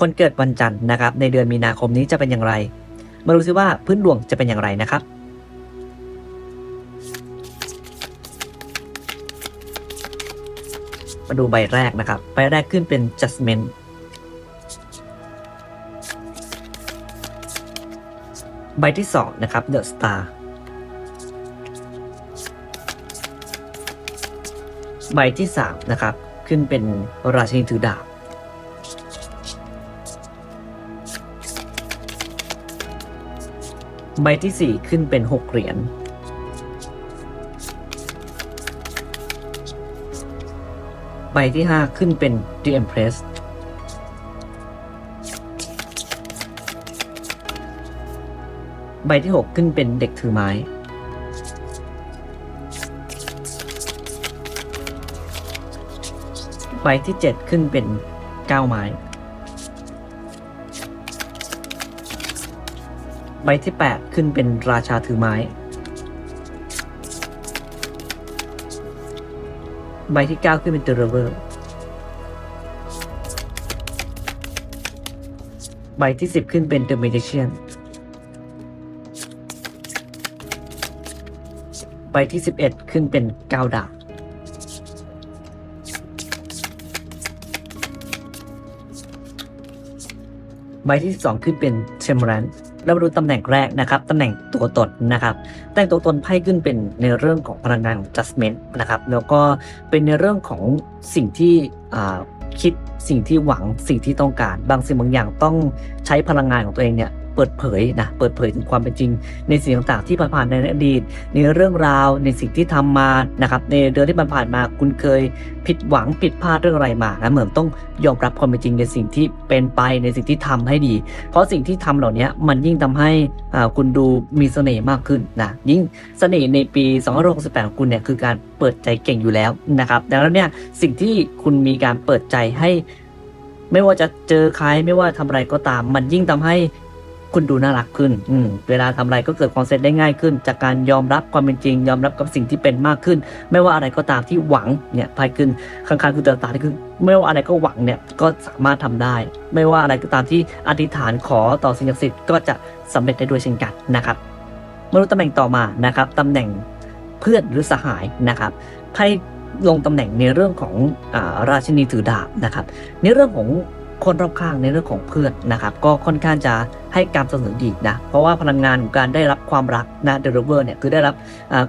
คนเกิดวันจันทร์นะครับในเดือนมีนาคมนี้จะเป็นอย่างไร มาดูซิว่าพื้นดวงจะเป็นอย่างไรนะครับมาดูใบแรกนะครับ ใบแรกขึ้นเป็น judgment ใบที่สองนะครับ the star ใบที่สามนะครับ ขึ้นเป็นราชินีถือดาบ ใบที่สี่ขึ้นเป็นหกเหรียญใบที่ห้าขึ้นเป็น The Empress ใบที่หกขึ้นเป็นเด็กถือไม้ ใบที่เจ็ดขึ้นเป็นเก้าไม้ ใบที่แปดขึ้นเป็นราชาถือไม้ ใบที่เก้าขึ้นเป็นเดรเวอร์ใบที่สิบขึ้นเป็น The Magician ใบที่สิบเอ็ดขึ้นเป็นเก้าดาบใบที่สองขึ้นเป็นเชมรัน เรามาดูตำแหน่งแรกนะครับตำแหน่งตัวตนนะครับตำแหน่งตัวตนไพ่ขึ้นเป็นในเรื่องของพลังงานของ judgment นะครับแล้วก็เป็นในเรื่องของสิ่งที่คิดสิ่งที่หวังสิ่งที่ต้องการ บางสิ่งบางอย่างต้องใช้พลังงานของตัวเองเนี่ย ปิดเผยนะเปิดเผยถึงความเป็นจริง ในสิ่งต่างๆที่ผ่านๆในอดีต ในเรื่องราวในสิ่งที่ทำมานะครับในเดือนที่ผ่านๆมาคุณเคยผิดหวังผิดพลาดเรื่องอะไรมานะเหมือนต้องยอมรับความเป็นจริงในสิ่งที่เป็นไปในสิ่งที่ทำให้ดี เพราะสิ่งที่ทำเหล่านี้มันยิ่งทำให้อ่าคุณดูมีเสน่ห์มากขึ้นนะยิ่งเสน่ห์ในปี2568ของคุณเนี่ยคือการเปิดใจเก่งอยู่แล้วนะครับดังนั้นเนี่ยสิ่งที่คุณมีการเปิดใจให้ไม่ว่าจะเจอใครไม่ว่าทำอะไรก็ตาม มันยิ่งทำให้ คุณดูน่ารักขึ้น อืมเวลาทำอะไรก็เกิดความสำเร็จได้ง่ายขึ้น จากการยอมรับความเป็นจริง ยอมรับกับสิ่งที่เป็นมากขึ้น ไม่ว่าอะไรก็ตามที่หวังเนี่ยภายขึ้นข้างๆคือต่างๆที่คือไม่ว่าอะไรก็หวังเนี่ยก็สามารถทำได้ ไม่ว่าอะไรก็ตามที่อธิษฐานขอต่อสิ่งศักดิ์สิทธิ์ก็จะสำเร็จได้ด้วยเช่นกันนะครับมาดูตำแหน่งต่อมานะครับตำแหน่งเพื่อนหรือสหายนะครับไพ่ลงตำแหน่งในเรื่องของอาราชินีถือดาบนะครับ ในเรื่องของ คนรอบข้างในเรื่องของเพื่อนนะครับก็ค่อนข้างจะให้การสนับสนุนดีนะเพราะว่าพลังงานของการได้รับความรักนะเดลิเวอร์เนี่ยคือได้รับ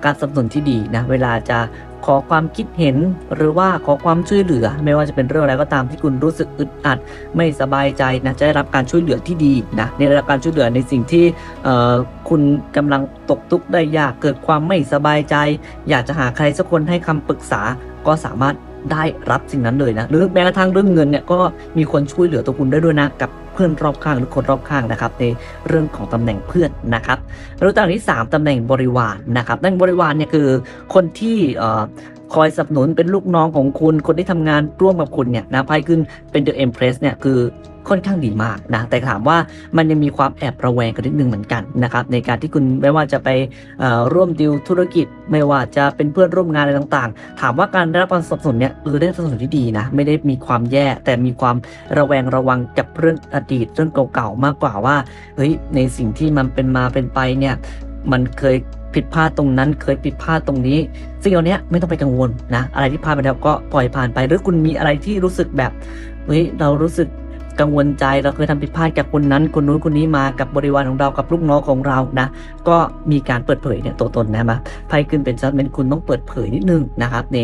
การสนับสนุนที่ดีนะเวลาจะขอความคิดเห็นหรือว่าขอความช่วยเหลือ ไม่ว่าจะเป็นเรื่องอะไรก็ตามที่คุณรู้สึกอึดอัด ไม่สบายใจนะจะได้รับการช่วยเหลือที่ดีนะได้รับการช่วยเหลือในสิ่งที่คุณกำลังตกทุกข์ได้ยากเกิดความไม่สบายใจ อยากจะหาใครสักคนให้คำปรึกษาก็สามารถ ได้รับสิ่งนั้นเลยนะ หรือแม้กระทั่งเรื่องเงินเนี่ยก็มีคนช่วยเหลือตัวคุณได้ด้วยนะกับเพื่อนรอบข้างหรือคนรอบข้างนะครับในเรื่องของตำแหน่งเพื่อนนะครับแล้วตำแหน่งที่ 3ตำแหน่งบริวารนะครับตำแหน่งบริวารเนี่ยคือคนที่ คอยสนับสนุนเป็นลูกน้องของคุณ คนที่ทำงานร่วมกับคุณเนี่ยนะไพ่ขึ้นเป็น The Empress เนี่ยคือค่อนข้างดีมากนะแต่ถามว่ามันยังมีความแอบระแวงกันนิดนึงเหมือนกันนะครับในการที่คุณไม่ว่าจะไปร่วมดีลธุรกิจ ไม่ว่าจะเป็นเพื่อนร่วมงานอะไรต่างๆ ถามว่าการได้รับการสนับสนุนเนี่ยเออได้รับสนับสนุนที่ดีนะไม่ได้มีความแย่ แต่มีความระแวงระวังกับเรื่องอดีตเรื่องเก่าๆมากกว่าว่าเฮ้ยในสิ่งที่มันเป็นมาเป็นไปเนี่ย มันเคยผิดพลาดตรงนั้นเคยผิดพลาดตรงนี้ ซึ่งเอาเนี้ยไม่ต้องไปกังวลนะ อะไรที่ผ่านไปแล้วก็ปล่อยผ่านไป หรือคุณมีอะไรที่รู้สึกแบบเฮ้ยเรารู้สึก กังวลใจเราเคยทำผิดพลาดกับคนนั้นคนนู้นคนนี้มากับบริวารของเรากับลูกน้องของเรานะ ก็มีการเปิดเผยเนี่ยตัวตนนะมาไพ่ขึ้นเป็นชัดเมนคุณต้องเปิดเผยนิดนึงนะครับใน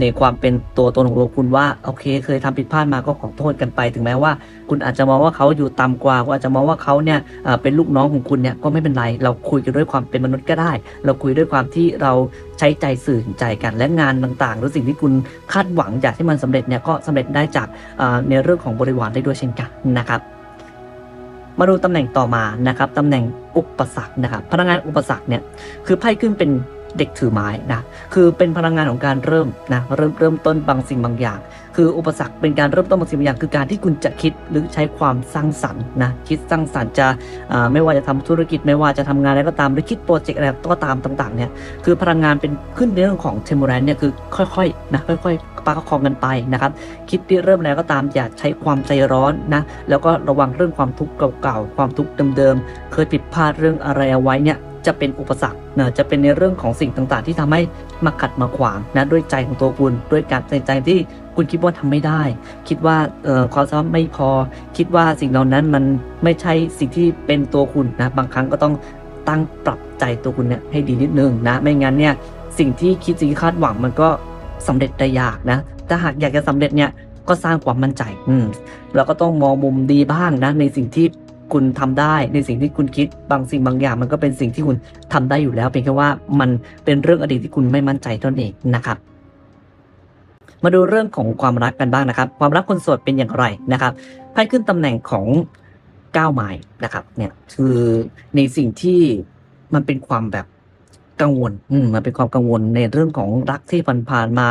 ในความเป็นตัวตนของตัวคุณว่าโอเค เคยทำผิดพลาดมาก็ขอโทษกันไป ถึงแม้ว่า คุณอาจจะมองว่าเขาอยู่ต่ำกว่าคุณอาจจะมองว่าเขาเนี่ยเป็นลูกน้องของคุณเนี่ยก็ไม่เป็นไร เราคุยกันด้วยความเป็นมนุษย์ก็ได้ เราคุยด้วยความที่เรา ใช้ใจสื่อถึงใจกัน และงานต่างๆ หรือสิ่งที่คุณคาดหวังอยากให้มันสำเร็จเนี่ยก็สำเร็จได้จากในเรื่องของบริวารได้ด้วยเช่นกันนะครับมาดูตำแหน่งต่อมานะครับตำแหน่งอุปสรรคนะครับพลังงานอุปสรรคเนี่ยคือไพ่ขึ้นเป็นเด็กถือไม้นะคือเป็นพลังงานของการเริ่มนะเริ่มเริ่มต้นบางสิ่งบางอย่าง คืออุปสรรคเป็นการเริ่มต้นบางสิ่งบางอย่างคือการที่คุณจะคิดหรือใช้ความสร้างสรรค์นะคิดสร้างสรรค์จะไม่ว่าจะทำธุรกิจไม่ว่าจะทำงานอะไรก็ตามหรือคิดโปรเจกต์อะไรก็ตามต่างๆเนี่ยคือพลังงานเป็นขึ้นในเรื่องของเทม o รนเนี่ยคือค่อยๆนะค่อยๆประคองกันไปนะครับคิดที่เริ่มแล้วก็ตามอย่าใช้ความใจร้อนนะแล้วก็ระวังเรื่องความทุกข์เก่าๆความทุกข์เดิมๆเคยผิดพลาดเรื่องอะไรเอาไว้เนี่ย จะเป็นอุปสรรคนะจะเป็นในเรื่องของสิ่งต่างๆ ที่ทำให้มาขัดมาขวางนะด้วยใจของตัวคุณด้วยการตัดสินใจที่คุณคิดว่าทำไม่ได้ คิดว่าเอ่อความสามารถไม่พอ คิดว่าสิ่งเหล่านั้นมันไม่ใช่สิ่งที่เป็นตัวคุณนะบางครั้งก็ต้องตั้งปรับใจตัวคุณเนี่ยให้ดีนิดนึงนะไม่งั้นเนี่ยสิ่งที่คิดสิ่งที่คาดหวังมันก็สำเร็จได้ยากนะถ้าหากอยากจะสำเร็จเนี่ยก็สร้างความมั่นใจอืมแล้วก็ต้องมองมุมดีบ้างนะในสิ่งที่ คุณทำได้ในสิ่งที่คุณคิดบางสิ่งบางอย่าง มันก็เป็นสิ่งที่คุณทำได้อยู่แล้วเพียงแค่ว่ามันเป็นเรื่องอดีตที่คุณไม่มั่นใจเท่านั้นเองนะครับ มาดูเรื่องของความรักกันบ้างนะครับ ความรักคนโสดเป็นอย่างไรนะครับไพ่ขึ้นตำแหน่งของก้าวไม้นะครับ เนี่ยคือในสิ่งที่มันเป็นความแบบกังวล อืมมันเป็นความกังวลในเรื่องของรักที่ผ่านๆมา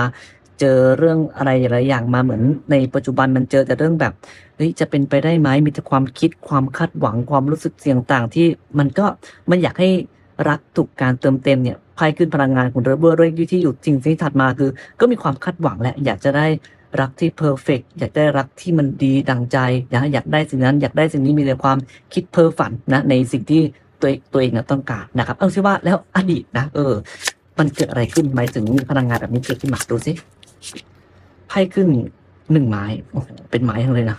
เจอเรื่องอะไรหลายอย่างมาเหมือนในปัจจุบันมันเจอแต่เรื่องแบบเฮ้ยจะเป็นไปได้ไหมมีแต่ความคิดความคาดหวังความรู้สึกเสี่ยงต่างที่มันก็มันอยากให้รักถูกการเติมเต็มเนี่ยไพ่ขึ้นพลังงานของเรเบอร์ด้วยที่อยู่จริงที่ถัดมาคือ ก็มีความคาดหวังแหละอยากจะได้รักที่เพอร์เฟกอยากได้รักที่มันดีดังใจนะอยากได้สิ่งนั้น อยากได้สิ่งนี้มีแต่ความคิดเพ้อฝันนะ ในสิ่งที่ตัวเองตัวเองนะต้องการนะครับ เอาซิว่าแล้วอดีตนะ เออ มันเกิดอะไรขึ้นหมถึงมีพลังงานแบบนี้เกิดขึ้นมาดูสิ ไพ่ขึ้นหนึ่งไม้โอ้โหเป็นไม้ทั้งเลยนะ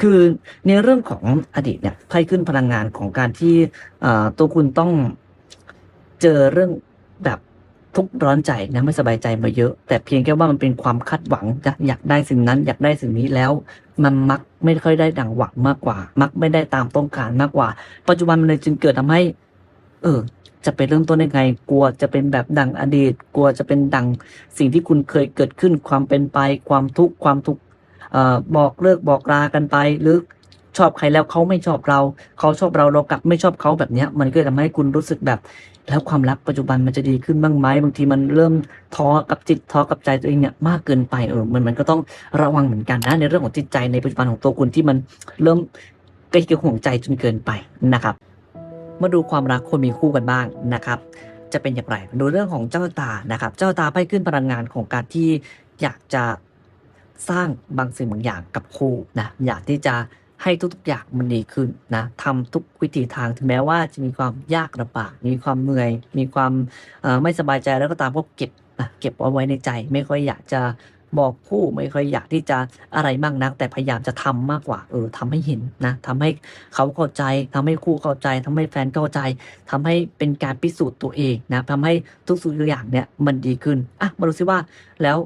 คือในเรื่องของอดีตเนี่ยไพ่ขึ้นพลังงานของการที่ตัวคุณต้องเจอเรื่องแบบทุกข์ร้อนใจนะไม่สบายใจมาเยอะ แต่เพียงแค่ว่ามันเป็นความคาดหวังนะอยากได้สิ่งนั้น อยากได้สิ่งนี้แล้ว มันมักไม่ค่อยได้ดังหวังมากกว่า มักไม่ได้ตามต้องการมากกว่า ปัจจุบันมันเลยจึงเกิดทำให้ เออ จะไปเริ่มต้นยังไง กลัวจะเป็นแบบดังอดีต กลัวจะเป็นดังสิ่งที่คุณเคยเกิดขึ้นความเป็นไป ความทุกข์ความทุกข์บอกเลิกบอกลากันไป หรือชอบใครแล้วเขาไม่ชอบเรา เขาชอบเราเรากลับไม่ชอบเขาแบบนี้มันก็เลยทำให้คุณรู้สึกแบบ แล้วความรักปัจจุบันมันจะดีขึ้นบ้างไหมบางทีมันเริ่มท้อกับจิตท้อกับใจตัวเองเนี่ยมากเกินไปเออมันมันก็ต้องระวังเหมือนกันนะในเรื่องของจิตใจในปัจจุบันของตัวคุณที่มันเริ่มกล้เกี่ยวห่วงใจจนเกินไปนะครับ มาดูความรักคนมีคู่กันบ้างนะครับ จะเป็นอย่างไรดูเรื่องของเจ้าตานะครับ เจ้าตาไพ่ขึ้นพลังงานของการที่อยากจะสร้างบางสิ่งบางอย่างกับคู่นะอยากที่จะให้ทุกๆอย่างมันดีขึ้นนะทำทุกวิธีทางถึงแม้ว่าจะมีความยากลำบาก มีความเหนื่อย มีความไม่สบายใจแล้วก็ตามก็เก็บนะเก็บเอาไว้ในใจ ไม่ค่อยอยากจะ บอกคู่ไม่เคยอยากที่จะอะไรมากนัก แต่พยายามจะทำมากกว่า เออทำให้เห็นนะทำให้เขาเข้าใจทำให้คู่เข้าใจทำให้แฟนเข้าใจทำให้เป็นการพิสูจน์ตัวเองนะทำให้ทุกสิ่งทุกอย่างเนี่ยมันดีขึ้นอะมาดูซิว่าแล้ว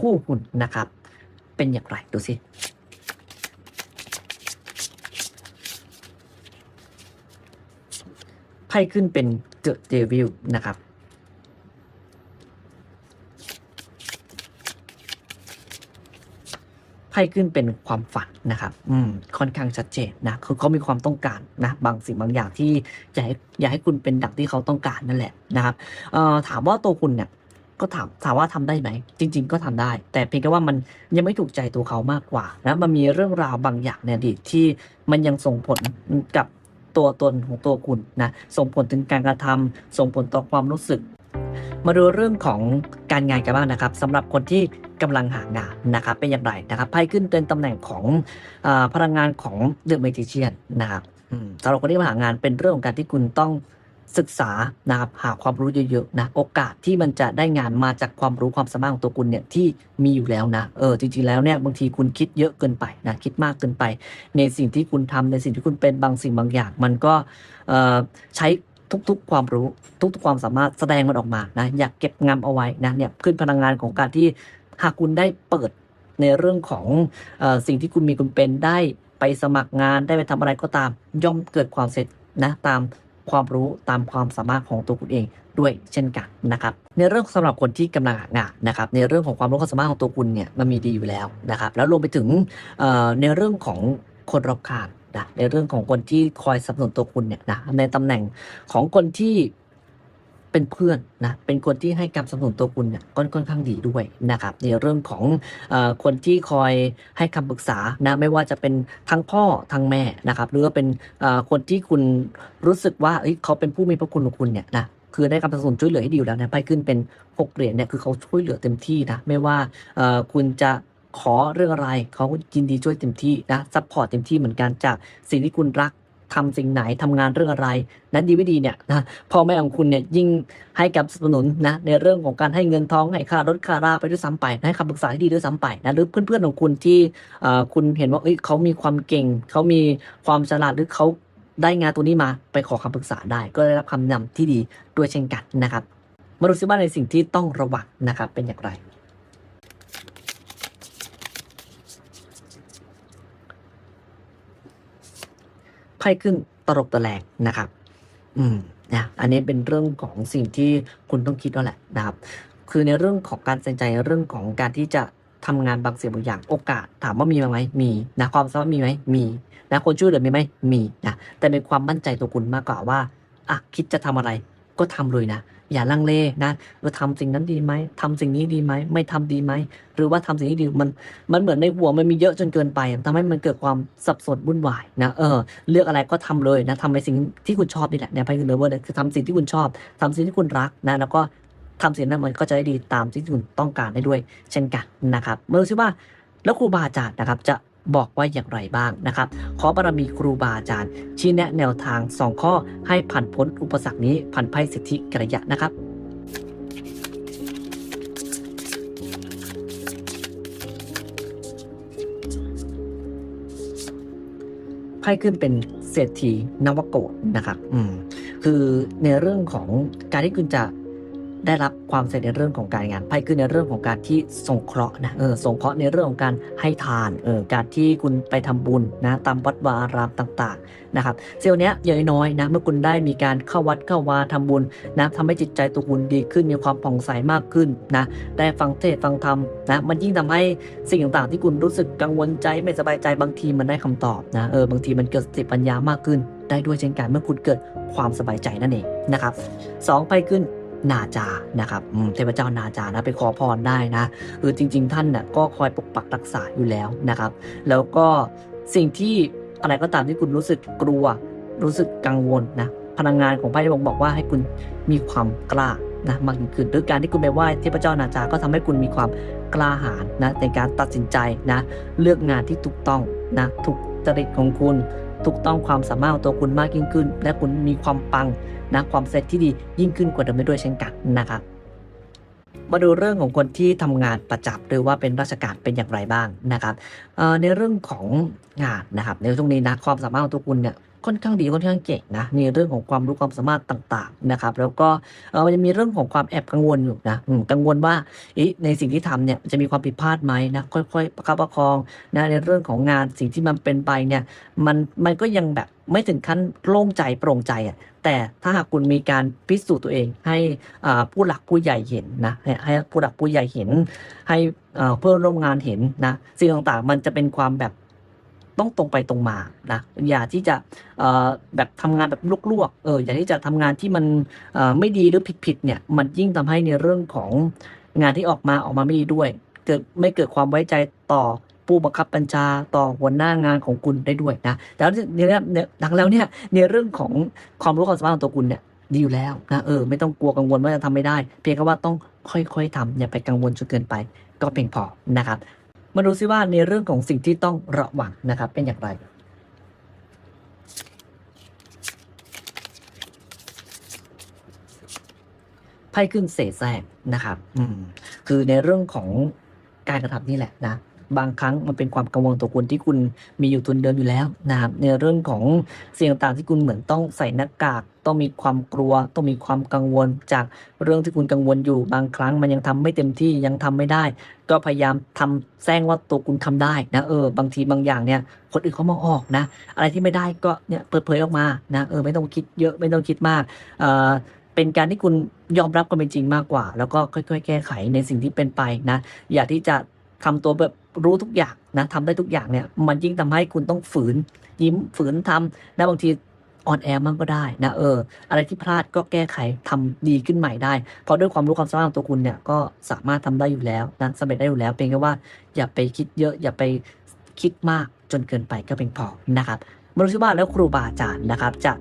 คู่คุณนะครับ เป็นอย่างไรดูสิไพ่ขึ้นเป็นเดอะเดวิลนะครับ ไพ่ขึ้นเป็นความฝันนะครับ อืม ค่อนข้างชัดเจนนะคือเขามีความต้องการนะ บางสิ่งบางอย่างที่อยากให้อยากให้คุณเป็นดังที่เขาต้องการนั่นแหละนะครับ เอ่อ ถามว่าตัวคุณเนี่ย ก็ถามถามว่าทำได้ไหม จริง ๆ ก็ทำได้ แต่เพียงแค่ว่ามันยังไม่ถูกใจตัวเขามากกว่านะมันมีเรื่องราวบางอย่างในอดีตที่มันยังส่งผลกับตัวตนของตัวคุณนะ ส่งผลถึงการกระทำส่งผลต่อความรู้สึก มาดูเรื่องของการงานกันบ้างนะครับสำหรับคนที่กำลังหางานนะครับเป็นอย่างไรนะครับไพ่ขึ้นเป็นตำแหน่งของอพลังงานของเดอะเมจิเชียนนะครับสำหรับคนที่มาหางานเป็นเรื่องของการที่คุณต้องศึกษานะครับหาความรู้เยอะๆนะโอกาสที่มันจะได้งานมาจากความรู้ความสามารถของตัวคุณเนี่ยที่มีอยู่แล้วนะเออจริงๆแล้วเนี่ยบางทีคุณคิดเยอะเกินไปนะคิดมากเกินไป ในสิ่งที่คุณทำในสิ่งที่คุณเป็นบางสิ่งบางอย่าง มันก็ใช้ ทุกๆ ความรู้ทุกๆ ความสามารถแสดงมันออกมานะอยากเก็บงำเอาไว้นะเนี่ยขึ้นพลังงานของการที่หากคุณได้เปิดในเรื่องของอสิ่งที่คุณมีคุณเป็นได้ไปสมัครงานได้ไปทำอะไรก็ตาม ย่อมเกิดความเสร็จนะตามความรู้ตามความสามารถของตัวคุณเองด้วยเช่นกันนะครับในเรื่องสำหรับคนที่กำลังหงานนะครับในเรื่องของความรู้ความสามารถของตัวคุณเนี่ยมันมีดีอยู่แล้วนะครับแล้วรวมไปถึงในเรื่องของคนรอบข้าง นะในเรื่องของคนที่คอยสนับสนุนตัวคุณเนี่ยนะในตำแหน่งของคนที่เป็นเพื่อนนะเป็นคนที่ให้การสนับสนุนตัวคุณเนี่ยก็ค่อนข้างดีด้วยนะครับในเรื่องของอคนที่คอยให้คำปรึกษานะไม่ว่าจะเป็นทั้งพ่อทั้งแม่นะครับหรือว่าเป็นคนที่คุณรู้สึกว่าเเขาเป็นผู้มีพระคุณของคุณเนี่ยนะคือได้คำสนับสนุนช่วยเหลือให้ดีอยู่แล้วนะไพ่ขึ้นเป็นหกเหรียญเนี่ยคือเขาช่วยเหลือเต็มที่นะไม่ว่าคุณจะ ขอเรื่องอะไรเขายินดีช่วยเต็มที่นะซัพพอร์ตเต็มที่เหมือนกันจากสิ่งที่คุณรักทำสิ่งไหนทำงานเรื่องอะไร นั้นดีไม่ดีเนี่ยนะพ่อแม่ของคุณเนี่ยยิ่งให้การสนับสนุนนะในเรื่องของการให้เงินทองให้ค่ารถค่าราไปด้วยซ้ำไปให้คำปรึกษาที่ดีด้วยซ้ำไปนะหรือเพื่อนๆของคุณที่คุณเห็นว่าเอ้ยเขามีความเก่งเขามีความฉลาดหรือเขาได้งานตัวนี้มาไปขอคำปรึกษาได้ ก็ได้รับคำแนะนำที่ดีด้วยเช่นกันนะครับมาดูซิว่าในสิ่งที่ต้องระวังนะครับเป็นอย่างไร ไข้ขึ้นตลบตะแลงนะครับ อืมนะอันนี้เป็นเรื่องของสิ่งที่คุณต้องคิดแล้วแหละนะครับ คือในเรื่องของการใส่ใจเรื่องของการที่จะทำงานบางสิ่งบางอย่างโอกาสถามว่ามีไหมมีนะความสามารถมีไหมมีนะคนช่วยเหลือมีไหมมีนะแต่เป็นความมั่นใจตัวคุณมากกว่าว่าอะคิดจะทำอะไรก็ทำเลยนะ อย่าลังเลนะว่าทำสิ่งนั้นดีไหมทำสิ่งนี้ดีไหมไม่ทำดีไหมหรือว่าทำสิ่งนี้ดีมันมันเหมือนในหัวมันมีเยอะจนเกินไปทำให้มันเกิดความสับสนวุ่นวายนะเออเลือกอะไรก็ทำเลยนะทำในสิ่งที่คุณชอบนี่แหละเนี่ยไพ่คือเลเวอร์เลยคือทำสิ่งที่คุณชอบทำสิ่งที่คุณรักนะแล้วก็ทำสิ่งนั้นมันก็จะได้ดีตามที่คุณต้องการได้ด้วย เช่นกันนะครับเมื่อรู้สึกว่าแล้วครูบาอาจารย์นะครับจะ บอกว่าอย่างไรบ้างนะครับ ขอบารมีครูบาอาจารย์ ชี้แนะแนวทาง 2 ข้อให้ผ่านพ้นอุปสรรคนี้ผ่านไพ่สิทธิกระยะนะครับไพ่ขึ้นเป็นเศรษฐีนวโกดนะครับ อืมคือในเรื่องของการที่คุณจะ ได้รับความสำเร็จในเรื่องของการงานไพ่ขึ้นในเรื่องของการที่สงเคราะห์นะเออสงเคราะห์ในเรื่องของการให้ทานเออการที่คุณไปทำบุญนะตามวัดวาอารามต่างๆนะครับเซลล์เนี้ยอย่างน้อยนะเมื่อคุณได้มีการเข้าวัดเข้าวาทำบุญนะทำให้จิตใจตัวคุณดีขึ้นมีความผ่องใสมากขึ้นนะได้ฟังเทศฟังธรรมนะมันยิ่งทำให้สิ่งต่างๆ ที่คุณรู้สึกกังวลใจไม่สบายใจบางทีมันได้คำตอบนะเออบางทีมันเกิดสติปัญญามากขึ้น ได้ด้วยเช่นกันเมื่อคุณเกิดความสบายใจนั่นเองนะครับสองไปขึ้น นาจานะครับเทพเจ้านาจานะไปขอพรได้นะคือจริง ๆ ท่านน่ะก็คอยปกปักรักษาอยู่แล้วนะครับ แล้วก็สิ่งที่อะไรก็ตามที่คุณรู้สึกกลัว รู้สึกกังวลนะพลังงานของไพ่ที่ผมบอกว่าให้คุณมีความกล้านะมากยิ่งขึ้นด้วยการที่คุณไปไหว้เทพเจ้านาจาก็ทำให้คุณมีความกล้าหาญนะในการตัดสินใจนะเลือกงานที่ถูกต้องนะถูกจริตของคุณ ถูกต้องความสามารถของตัวคุณมากยิ่งขึ้น และคุณมีความปังนะความเซตที่ดียิ่งขึ้นกว่าเดิมได้ด้วยเช่นกันนะครับมาดูเรื่องของคนที่ทำงานประจับหรือว่าเป็นราชการเป็นอย่างไรบ้างนะครับในเรื่องของงานนะครับในช่วงนี้นะความสามารถของตัวคุณเนี่ย ค่อนข้างดีค่อนข้างเก่งนะในเรื่องของความรู้ความสามารถต่างๆนะครับแล้วก็ออมันจะมีเรื่องของความแอบกังวลอยู่นะกังวลว่าในสิ่งที่ทำเนี่ยจะมีความผิดพลาดไหมนะค่อยๆประคับประคองนะในเรื่องของงานสิ่งที่มันเป็นไปเนี่ยมันมันก็ยังแบบไม่ถึงขั้นโล่งใจโปร่งใจอะแต่ถ้าหากคุณมีการพิสูจน์ตัวเองให้ผู้หลักผู้ใหญ่เห็นนะให้ผู้หลักผู้ใหญ่เห็น ให้เพื่อนร่วมงานเห็นนะสิ่งต่างๆ มันจะเป็นความแบบ ต้องตรงไปตรงมานะอย่าที่จะแบบทำงานแบบลวกๆเอออย่าที่จะทำงานที่มันไม่ดีหรือผิดๆเนี่ยมันยิ่งทำให้ในเรื่องของงานที่ออกมาออกมาไม่ดีด้วย เกิดไม่เกิดความไว้ใจต่อผู้บังคับบัญชาต่อหัวหน้างานของคุณได้ด้วยนะแต่แล้วเนี่ยดังแล้วเนี่ยในเรื่องของความรู้ความสามารถของตัวคุณเนี่ยดีอยู่แล้วนะเออไม่ต้องกลัวกังวลว่าจะทำไม่ได้ เพียงแค่ว่าต้องค่อยๆทำอย่าไปกังวลจนเกินไปก็เพียงพอนะครับ มาดูซิว่าในเรื่องของสิ่งที่ต้องระวังนะครับ เป็นอย่างไรไพ่ขึ้นเสแสร้งนะครับ อืม คือในเรื่องของการกระทำนี่แหละนะ บางครั้งมันเป็นความกังวลตัวคุณที่คุณมีอยู่ทุนเดิมอยู่แล้วนะครับในเรื่องของเสิ่งต่างที่คุณเหมือนต้องใส่หน้ากาก ต้องมีความกลัว ต้องมีความกังวลจากเรื่องที่คุณกังวลอยู่บางครั้งมันยังทำไม่เต็มที่ยังทำไม่ได้ ก็พยายามทำแซงว่าตัวคุณทำได้นะเออบางทีบางอย่างเนี่ยคนอื่นเขามองออกนะ อะไรที่ไม่ได้ก็เนี่ยเปิดเผยออกมานะเออไม่ต้องคิดเยอะไม่ต้องคิดมากเออเป็นการที่คุณยอมรับความเป็นจริงมากกว่า แล้วก็ค่อย ๆ แก้ไขในสิ่งที่เป็นไปนะ อย่าที่จะทำตัวแบบ รู้ทุกอย่างนะทำได้ทุกอย่างเนี่ยมันยิ่งทำให้คุณต้องฝืนยิ้มฝืนทำนะบางทีอ่อนแอมั่งก็ได้นะเออ อะไรที่พลาดก็แก้ไขทำดีขึ้นใหม่ได้ เพราะด้วยความรู้ความสามารถของตัวคุณเนี่ยก็สามารถทำได้อยู่แล้วนะสำเร็จได้อยู่แล้วเพียงแค่ว่าอย่าไปคิดเยอะ อย่าไปคิดมากจนเกินไปก็เพียงพอนะครับมาดูซิว่าแล้วครูบาอาจารย์นะครับ จะ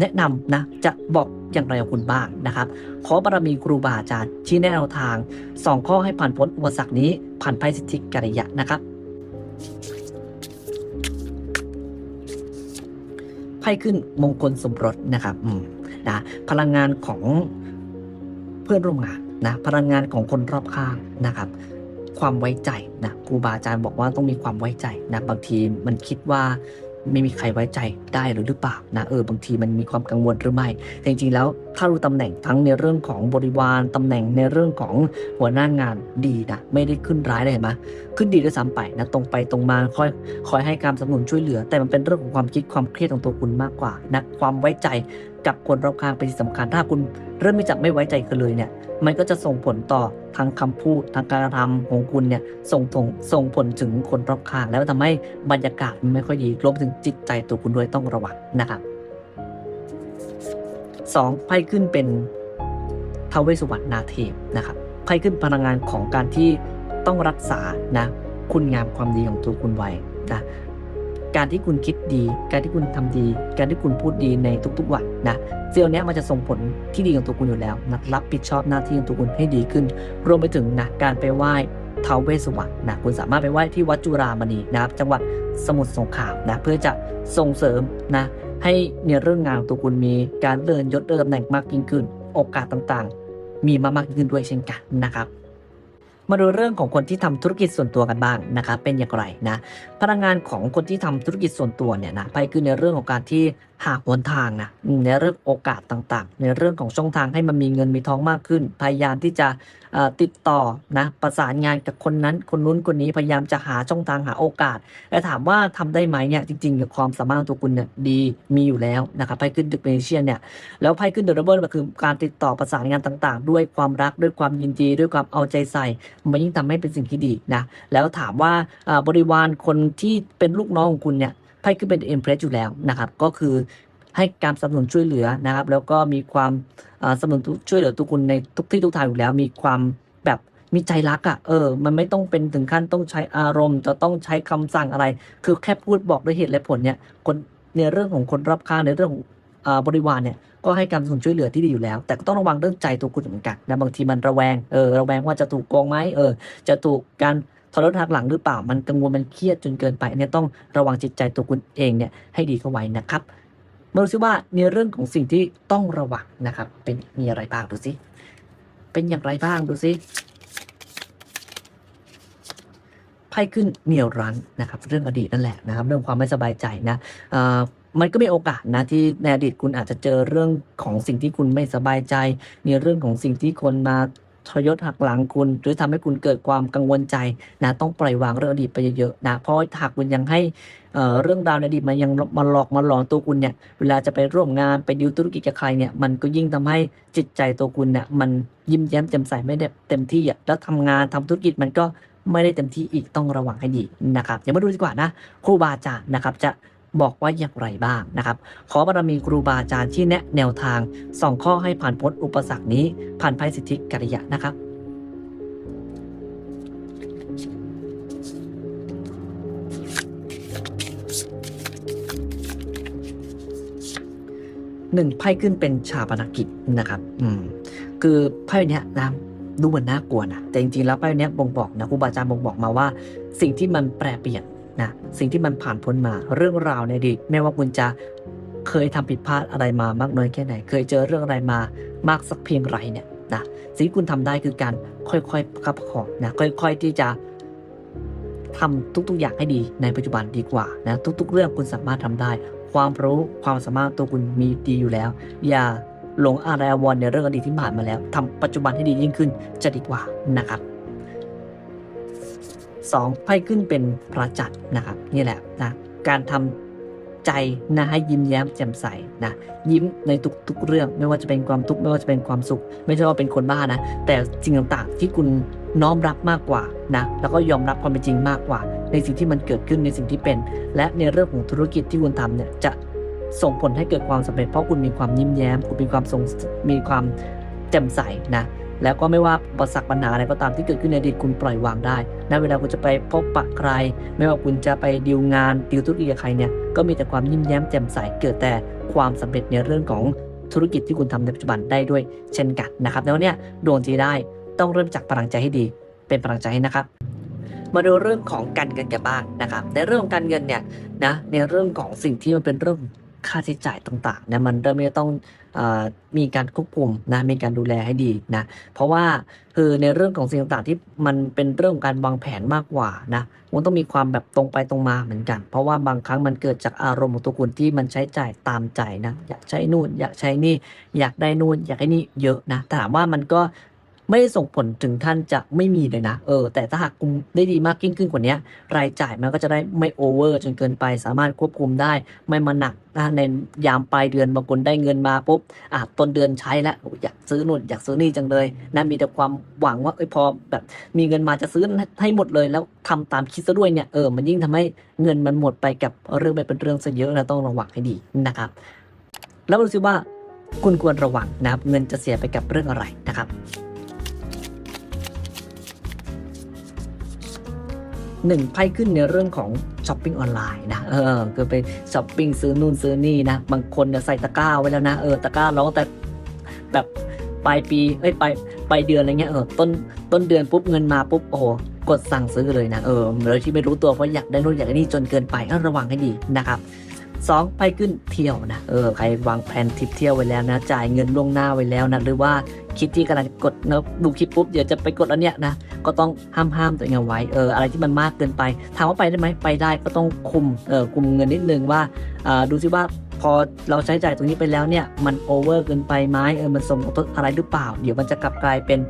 แนะนำนะจะบอกอย่างไรกับคุณบ้างนะครับ ขอบารมีครูบาอาจารย์ชี้แนะแนวทางสองข้อให้ผ่านพ้นอุปสรรคนี้ผ่านภัยสิทธิกิริยะนะครับไพ่ขึ้นมงคลสมรสนะครับนะพลังงานของเพื่อนร่วมงานนะพลังงานของคนรอบข้างนะครับ ความไว้ใจนะครูบาอาจารย์บอกว่าต้องมีความไว้ใจนะบางทีมันคิดว่า ไม่มีใครไว้ใจได้หรือหรือเปล่านะเออบางทีมันมีความกังวลหรือไม่แต่จริงๆแล้วถ้ารู้ตำแหน่งทั้งในเรื่องของบริวารตำแหน่งในเรื่องของหัวหน้างานดีนะไม่ได้ขึ้นร้ายเลยเห็นไหมขึ้นดีด้วยซ้ำไปนะตรงไปตรงมาคอยคอยให้การสนับสนุนช่วยเหลือ แต่มันเป็นเรื่องของความคิดความเครียดของตัวคุณมากกว่านะความไว้ใจ กับคนรอบข้างเป็นสิ่งสำคัญ ถ้าคุณเริ่มที่จะไม่ไว้ใจกันเลยเนี่ย มันก็จะส่งผลต่อทางคำพูดทางการกระทำของคุณเนี่ยส่งผลส่งผลถึงคนรอบข้าง แล้วทำให้บรรยากาศมันไม่ค่อยดีรวมถึงจิตใจตัวคุณด้วยต้องระวังนะครับสองไพ่ขึ้นเป็นทาวเวสสุวรรณนาเทพนะครับไพ่ขึ้นพลังงานของการที่ต้องรักษานะคุณงามความดีของตัวคุณไว้นะ การที่คุณคิดดี การที่คุณทำดี การที่คุณพูดดีในทุกๆวันนะเซียวเนี้ยมันจะส่งผลที่ดีของตัวคุณอยู่แล้วนะรับผิดชอบหน้าที่ของตัวคุณให้ดีขึ้น รวมไปถึงนะการไปไหว้ท้าวเวสสุวรรณนะคุณสามารถไปไหว้ที่วัดจุรามณีนะครับจังหวัดสมุทรสงครามนะเพื่อจะส่งเสริมนะให้ในเรื่องงานของตัวคุณมีการเลื่อนยศเลื่อนตำแหน่งมากยิ่งขึ้น โอกาสต่างๆ มีมามากยิ่งขึ้นด้วยเช่นกันนะครับ มาดูเรื่องของคนที่ทำธุรกิจส่วนตัวกันบ้างนะครับเป็นอย่างไรนะพลังงานของคนที่ทำธุรกิจส่วนตัวเนี่ยนะไปคือในเรื่องของการที่ หากหนทางนะในเรื่องโอกาสต่างๆ ในเรื่องของช่องทางให้มันมีเงินมีทองมากขึ้น พยายามที่จะติดต่อนะประสานงานกับคนนั้น คนนู้นคนนี้พยายามจะหาช่องทางหาโอกาสแต่ถามว่าทำได้ไหมเนี่ยจริงๆกับความสามารถของตัวคุณเนี่ยดีมีอยู่แล้วนะครับไพ่ขึ้นดึกเมเชียนเนี่ยแล้วไพ่ขึ้นเดอะดับเบิลก็คือการติดต่อประสานงานต่าง ๆ ด้วยความรักด้วยความยินดีด้วยความเอาใจใส่มันยิ่งทำให้เป็นสิ่งที่ดีนะแล้วถามว่าบริวารคนที่เป็นลูกน้องของคุณเนี่ย ไพ่ขึ้นเป็นเอ็มเพรสอยู่แล้วนะครับ ก็คือให้การสนับสนุนช่วยเหลือนะครับ แล้วก็มีความสนับสนุนช่วยเหลือทุกคนในทุกที่ทุกทางอยู่แล้ว มีความแบบมีใจรักอะ่ะเออ มันไม่ต้องเป็นถึงขั้นต้องใช้อารมณ์ จะต้องใช้คำสั่งอะไร คือแค่พูดบอกด้วยเหตุและผลเนี่ยคนในเรื่องของคนรอบข้างในเรื่องของอบริวารเนี่ยก็ให้การสนับสนุนช่วยเหลือที่ดีอยู่แล้ว แต่ก็ต้องระวังเรื่องใจตัวคุณเหมือนกันนะบางทีมันระแวงเออระแวงว่าจะถูกโกงไหมเออจะถูกการ ทรยศหักหลังหรือเปล่า มันกังวลมันเครียดจนเกินไปเนี่ยต้องระวังจิตใจตัวคุณเองเนี่ยให้ดีเข้าไว้นะครับมาดูซิว่าในเรื่องของสิ่งที่ต้องระวังนะครับ เป็นมีอะไรบ้างดูซิเป็นอย่างไรบ้างดูซิไพ่ขึ้นเหนี่ยวรั้งนะครับ เรื่องอดีตนั่นแหละนะครับ เรื่องความไม่สบายใจนะเอ่อมันก็มีโอกาสนะที่ในอดีตคุณอาจจะเจอเรื่องของสิ่งที่คุณไม่สบายใจในเรื่องของสิ่งที่คนมา ทรยศหักหลังคุณ หรือทำให้คุณเกิดความกังวลใจนะต้องปล่อยวางเรื่องอดีตไปเยอะๆนะเพราะหากคุณยังให้เรื่องราวในอดีตมันยังมาหลอกมาหลอนตัวคุณเนี่ยเวลาจะไปร่วมงานไปดิวธุรกิจกับใครเนี่ยมันก็ยิ่งทำให้จิตใจตัวคุณเนี่ยมันยิ้มแย้มแจ่มใสไม่ได้เต็มที่อะแล้วทำงานทำธุรกิจมันก็ไม่ได้เต็มที่อีกต้องระวังให้ดีนะครับเดี๋ยวมาดูดีกว่านะครูบาอาจารย์นะครับจะ บอกว่าอย่างไรบ้างนะครับ ขอบารมีครูบาอาจารย์ที่แนะแนวทางสองข้อให้ผ่านพ้นอุปสรรคนี้ ผ่านภัยสิทธิกิริยะนะครับหนึ่งไพ่ขึ้นเป็นชาปนกิจนะครับ อืม คือไพ่เนี้ยนะดูเหมือนน่ากลัวนะแต่จริงๆแล้วไพ่เนี้ยบ่งบอกนะครูบาอาจารย์บ่งบอกมาว่า สิ่งที่มันแปรเปลี่ยน นะสิ่งที่มันผ่านพ้นมาเรื่องราวในอดีตไม่ว่าคุณจะเคยทำผิดพลาดอะไรมามากน้อยแค่ไหน เคยเจอเรื่องอะไรมามากสักเพียงไรเนี่ยนะสิ่งที่คุณทำได้คือการค่อยๆประคับประคองนะค่อย ๆที่จะทำทุก ๆ อย่างให้ดีในปัจจุบันดีกว่านะทุก ๆ เรื่องคุณสามารถทำได้ ความรู้ความสามารถตัวคุณมีดีอยู่แล้ว อย่าหลงอะไรอวรณ์ในเรื่องอดีตที่ผ่านมาแล้วทำปัจจุบันให้ดียิ่งขึ้นจะดีกว่านะครับ สองไพ่ขึ้นเป็นพระจันทร์นะครับนี่แหละนะการทำใจนะให้ยิ้มแย้มแจ่มใสนะยิ้มในทุกๆเรื่อง ไม่ว่าจะเป็นความทุกข์ไม่ว่าจะเป็นความสุข ไม่ใช่ว่าเป็นคนบ้านะ แต่สิ่งต่างๆที่คุณน้อมรับมากกว่านะแล้วก็ยอมรับความเป็นจริงมากกว่า ในสิ่งที่มันเกิดขึ้นในสิ่งที่เป็น และในเรื่องของธุรกิจที่คุณทำเนี่ยจะส่งผลให้เกิดความสำเร็จเพราะคุณมีความยิ้มแย้ม คุณมีความทรงมีความแจ่มใสนะ แล้วก็ไม่ว่าอุปสรรคปัญหาอะไรก็ตามที่เกิดขึ้นในอดีตคุณปล่อยวางได้นะเวลาคุณจะไปพบปะใคร ไม่ว่าคุณจะไปดีลงานดีลธุรกิจกับใครเนี่ยก็มีแต่ความยิ้มแย้มแจ่มใสเกิดแต่ความสำเร็จในเรื่องของธุรกิจที่คุณทำในปัจจุบันได้ด้วยเช่นกันนะครับแล้วเนี่ยดวงที่ได้ต้องเริ่มจากพลังใจให้ดี เป็นพลังใจให้นะครับมาดูเรื่องของการเงินกันบ้างนะครับ ในเรื่องของการเงินเนี่ยนะในเรื่องของสิ่งที่มันเป็นเรื่องค่าใช้จ่ายต่างๆเนี่ยมันเริ่มจะต้อง มีการควบคุมนะมีการดูแลให้ดีนะเพราะว่าคือในเรื่องของสิ่งต่างๆที่มันเป็นเรื่องของการวางแผนมากกว่านะมันต้องมีความแบบตรงไปตรงมาเหมือนกัน เพราะว่าบางครั้งมันเกิดจากอารมณ์ของตัวคุณที่มันใช้จ่ายตามใจนะอยากใช้นู่นอยากใช้นี่อยากได้นู่นอยากได้นี่เยอะนะแต่ถามว่ามันก็ ไม่ได้ส่งผลถึงท่านจะไม่มีเลยนะ เออ แต่ถ้าหากคุมได้ดีมากยิ่งขึ้นกว่านี้รายจ่ายมันก็จะได้ไม่โอเวอร์จนเกินไป สามารถควบคุมได้ ไม่มาหนักนะในยามปลายเดือนบางคนได้เงินมาปุ๊บอะต้นเดือนใช้แล้วอยากซื้อนู่นอยากซื้อนี่จังเลยนะมีแต่ความหวังว่าเอ้ยพอแบบมีเงินมาจะซื้อให้หมดเลย แล้วทำตามคิดซะด้วยเนี่ยเออมันยิ่งทำให้เงินมันหมดไปกับเรื่องไปเป็นเรื่องซะเยอะนะต้องระวังให้ดีนะครับ แล้วมาดูซิว่าคุณควรระวังนะครับ เงินจะเสียไปกับเรื่องอะไรนะครับ หนึ่งไพ่ขึ้นในเรื่องของช้อปปิ้งออนไลน์นะเออคือไปช้อปปิ้งซื้อนู่นซื้อนี่นะ บางคนเนี่ยใส่ตะกร้าไว้แล้วนะเออตะกร้าร้องแต่แบบปลายปีเอ้ยปลายปลายเดือนอะไรเงี้ยเออต้นต้นเดือนปุ๊บเงินมาปุ๊บโอ้โหกดสั่งซื้อเลยนะเออโดยที่ไม่รู้ตัวเพราะอยากได้นู่นอยากได้นี่จนเกินไปต้องระวังให้ดีนะครับ สองไปขึ้นเที่ยวนะเออใครวางแผนทริปเที่ยวไว้แล้วนะ จ่ายเงินล่วงหน้าไว้แล้วนะหรือว่าคิดที่กำลังกดนะดูคลิปปุ๊บเดี๋ยวจะไปกดแล้วเนี่ยนะก็ต้องห้ามห้ามตัวเองเอาไว้เอออะไรที่มันมากเกินไปถามว่าไปได้ไหมไปได้ก็ต้องคุมเออคุมเงินนิดนึงว่าอ่าดูซิว่าพอเราใช้จ่ายตรงนี้ไปแล้วเนี่ยมันโอเวอร์เกินไปไหมเออมันส่งผลอะไรหรือเปล่า เดี๋ยวมันจะกลับกลายเป็น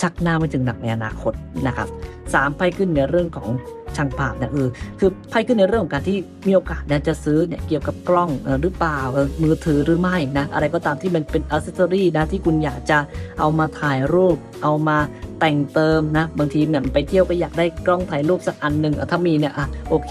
ชักหน้าไม่ถึงหนักในอนาคตนะครับสามไปขึ้นในเรื่องของ ช่างภาพนะเออคือไพ่ขึ้นในเรื่องของการที่มีโอกาสนะจะซื้อเนี่ยเกี่ยวกับกล้องหรือเปล่ามือถือหรือไม่นะอะไรก็ตามที่มันเป็นอัซเซอรี่นะที่คุณอยากจะเอามาถ่ายรูป เอามาแต่งเติมนะบางทีเนี่ยไปเที่ยวก็อยากได้กล้องถ่ายรูปสักอันหนึ่งถ้ามีเนี่ยอะโอเค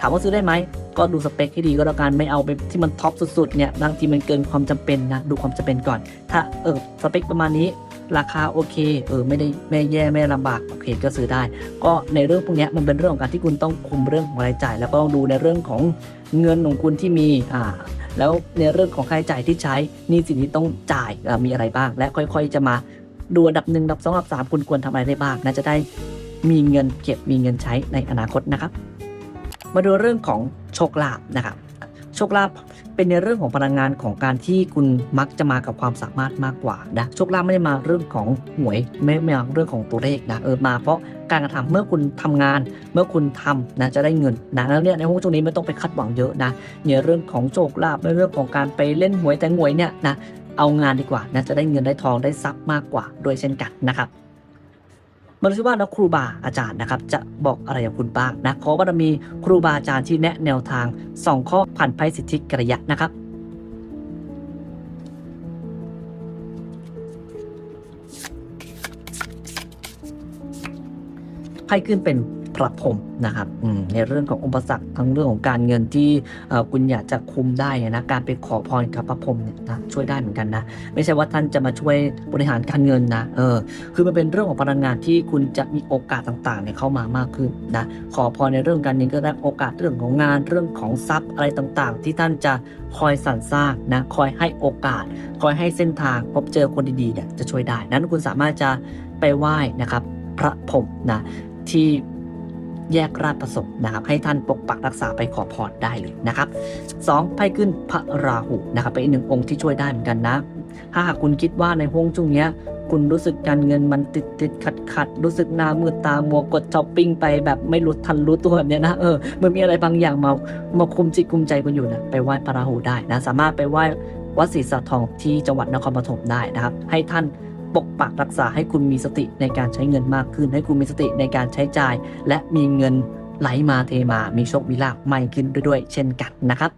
ถามว่าซื้อได้ไหมก็ดูสเปคให้ดีก็แล้วกันไม่เอาไปที่มันท็อปสุดๆเนี่ยบางทีมันเกินความจำเป็นนะดูความจำเป็นก่อน ถ้าเออสเปคประมาณนี้ ราคาโอเคเออไม่ได้ไม่แย่ไม่ลำบากโอเคก็ซื้อได้ ก็ในเรื่องพวกนี้มันเป็นเรื่องของการที่คุณต้องคุมเรื่องของรายจ่าย แล้วก็ต้องดูในเรื่องของเงินของคุณที่มีอ่าแล้วในเรื่องของค่าใช้จ่ายที่ใช้นี่สิ่งที่ต้องจ่ายมีอะไรบ้าง และค่อยๆจะมาดูอันดับหนึ่งอันดับสองอันดับสามคุณควรทำอะไรได้บ้างนะจะได้มีเงินเก็บมีเงินใช้ในอนาคตนะครับ มาดูเรื่องของโชคลาภนะครับโชคลาภ เป็นในเรื่องของพลังงานของการที่คุณมักจะมากับความสามารถมากกว่านะโชคลาภไม่ได้มาเรื่องของหวยไม่ไม่มาเรื่องของตัวเลขนะเออมาเพราะการกระทำเมื่อคุณทำงานเมื่อคุณทำนะจะได้เงินนะแล้วเนี่ยในห้วงช่วงนี้ไม่ต้องไปคาดหวังเยอะนะในเรื่องของโชคลาภในเรื่องของการไปเล่นหวยแต่หวยเนี่ยนะเอางานดีกว่านะจะได้เงินได้ทองได้ทรัพย์มากกว่าด้วยเช่นกันนะครับ มาดูซิว่านักครูบาอาจารย์นะครับจะบอกอะไรกับคุณบ้างนะขอบารมีครูบาอาจารย์ที่แนะแนวทางสองข้อผ่านไพ่สิทธิกระยะนะครับไพ่ขึ้นเป็น พระพรหมนะครับในเรื่องของอุปสรรคทั้งเรื่องของการเงินที่คุณอยากจะคุมได้นะการไปขอพรกับพระพรหมเนี่ยนะช่วยได้เหมือนกันนะไม่ใช่ว่าท่านจะมาช่วยบริหารการเงินนะเออคือมันเป็นเรื่องของพลังงานที่คุณจะมีโอกาสต่างๆเนี่ยเข้ามามากขึ้นนะขอพรในเรื่องการเงินก็ได้โอกาสเรื่องของงานเรื่องของทรัพย์อะไรต่างๆ ที่ท่านจะคอยสรรสร้างนะคอยให้โอกาส คอยให้เส้นทางพบเจอคนดีๆเนี่ยจะช่วยได้ นั้นคุณสามารถจะไปไหว้นะครับ พระพรหมนะที่ แยกราชประสงค์นะครับให้ท่านปกปักรักษาไปขอพรได้เลยนะครับสองไพ่ขึ้นพระราหูนะครับเป็นอีกหนึ่งองค์ที่ช่วยได้เหมือนกันนะ ถ้าหากคุณคิดว่าในห้วงช่วงเนี้ยคุณรู้สึกการเงินมันติดติดขัดขัดรู้สึกหน้ามืดตามัวกดช้อปปิ้งไปแบบไม่รู้ทันรู้ตัวแบบเนี้ยนะเออมันมีอะไรบางอย่างมามาคุมจิตคุมใจคุณอยู่นะไปไหว้พระราหูได้นะ สามารถไปไหว้วัดศรีสัทองที่จังหวัดนครปฐมได้นะครับ ให้ท่าน ปกปักรักษาให้คุณมีสติในการใช้เงินมากขึ้น ให้คุณมีสติในการใช้จ่าย และมีเงินไหลมาเทมา มีโชคมีลาภใหม่ขึ้นด้วยเช่นกันนะครับ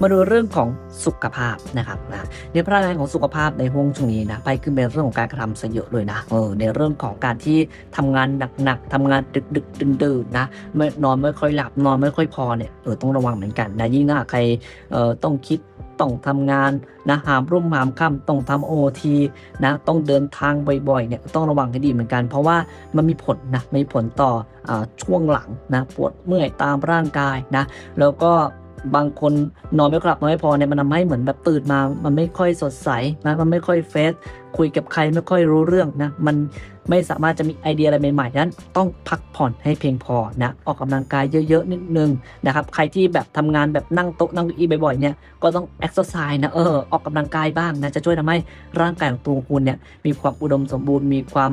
มาดูเรื่องของสุขภาพนะครับนะในพลังงานของสุขภาพในห่วงช่วงนี้นะไปขึ้นเป็นเรื่องของการกระทำซะเยอะเลยนะเออในเรื่องของการที่ทำงานหนักๆทำงานดึกๆดื่นๆนะไม่นอนไม่ค่อยหลับนอนไม่ค่อยพอเนี่ยเออต้องระวังเหมือนกันนะยิ่งถ้าใครเออต้องคิด ต้องทำงานนะหามรุ่มหามค่ำต้องทำโอทีนะต้องเดินทางบ่อยๆเนี่ยต้องระวังให้ดีเหมือนกัน เพราะว่ามันมีผลนะมีผลต่ออช่วงหลังนะปวดเมื่อยตามร่างกายนะแล้วก็ บางคนนอนไม่หลับนอนไม่พอเนี่ยมันทำให้เหมือนแบบตื่นมา มันไม่ค่อยสดใสนะมันไม่ค่อยเฟซคุยกับใครไม่ค่อยรู้เรื่องนะมันไม่สามารถจะมีไอเดียอะไรใหม่ๆนั้น ต้องพักผ่อนให้เพียงพอนะออกกำลังกายเยอะๆนิดนึงนะครับใครที่แบบทำงานแบบนั่งโต๊ะนั่งเก้าอี้บ่อยๆเนี่ยก็ต้องเอ็กซ์ไซส์นะเออออกกำลังกายบ้างนะจะช่วยทำให้ร่างกายของตัวคุณเนี่ยมีความอุดมสมบูรณ์มีความ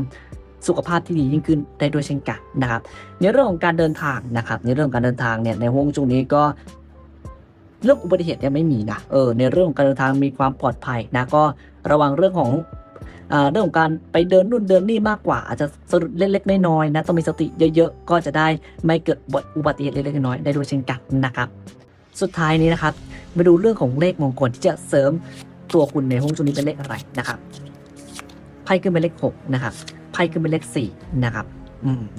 สุขภาพที่ดียิ่งขึ้นได้ด้วยเช่นกันนะครับในเรื่องของการเดินทางนะครับในเรื่องของการเดินทางเนี่ยในห่วงช่วงนี้ก็ เรื่องอุบัติเหตุเนี่ยไม่มีนะเออในเรื่องของการเดินทางมีความปลอดภัยนะก็ระวังเรื่องของเรื่องของการไปเดินนู่นเดินนี่มากกว่า อาจจะสะดุดเล็กๆน้อยๆนะต้องมีสติเยอะๆ ก็จะได้ไม่เกิดอุบัติเหตุเล็กๆน้อยๆได้ด้วยเช่นกันนะครับ สุดท้ายนี้นะครับมาดูเรื่องของเลขมงคลที่จะเสริมตัวคุณในห้องช่วงนี้เป็นเลขอะไรนะครับไพ่ขึ้นเป็นเลขหกนะครับไพ่ขึ้นเป็นเลขสี่นะครับ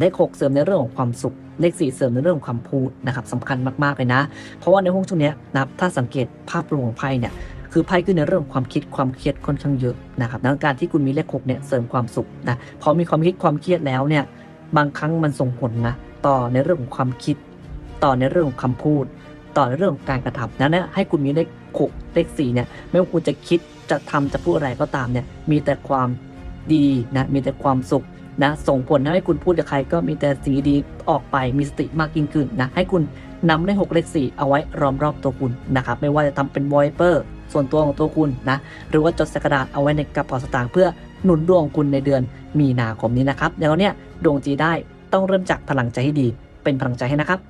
เลขหกเสริมในเรื่องของความสุข เลขสี่เสริมในเรื่องของความพูดนะครับสำคัญมากๆเลยนะ เพราะว่าในห้องช่วงนี้นะครับถ้าสังเกตภาพรวมของไพ่เนี่ยคือไพ่ขึ้นในเรื่องของความคิดความเครียดค่อนข้างเยอะนะครับดังการที่คุณมีเลขหกเนี่ยเสริมความสุขนะพอมีความคิดความเครียดแล้วเนี่ยบางครั้งมันส่งผลนะต่อในเรื่องของความคิด ต่อในเรื่องของคำพูด ต่อในเรื่องของการกระทำนั้นนะให้คุณมีเลขหกเลขสี่เนี่ยไม่ว่าคุณจะคิดจะทำจะพูดอะไรก็ตามเนี่ยมีแต่ความดีนะมีแต่ความสุข นะส่งผลให้คุณพูดกับใครก็มีแต่สีดีออกไปมีสติมากยิ่งขึ้นนะให้คุณนำเลขหกเลขสี่เอาไว้รอมรอบตัวคุณนะครับไม่ว่าจะทำเป็นวอยเปอร์ส่วนตัวของตัวคุณนะหรือว่าจดสกระดาษเอาไว้ในกระเป๋าสตางค์เพื่อหนุนดวงคุณในเดือนมีนาคมนี้นะครับอย่างเนี้ยดวงจีได้ต้องเริ่มจากพลังใจให้ดี เป็นพลังใจให้นะครับ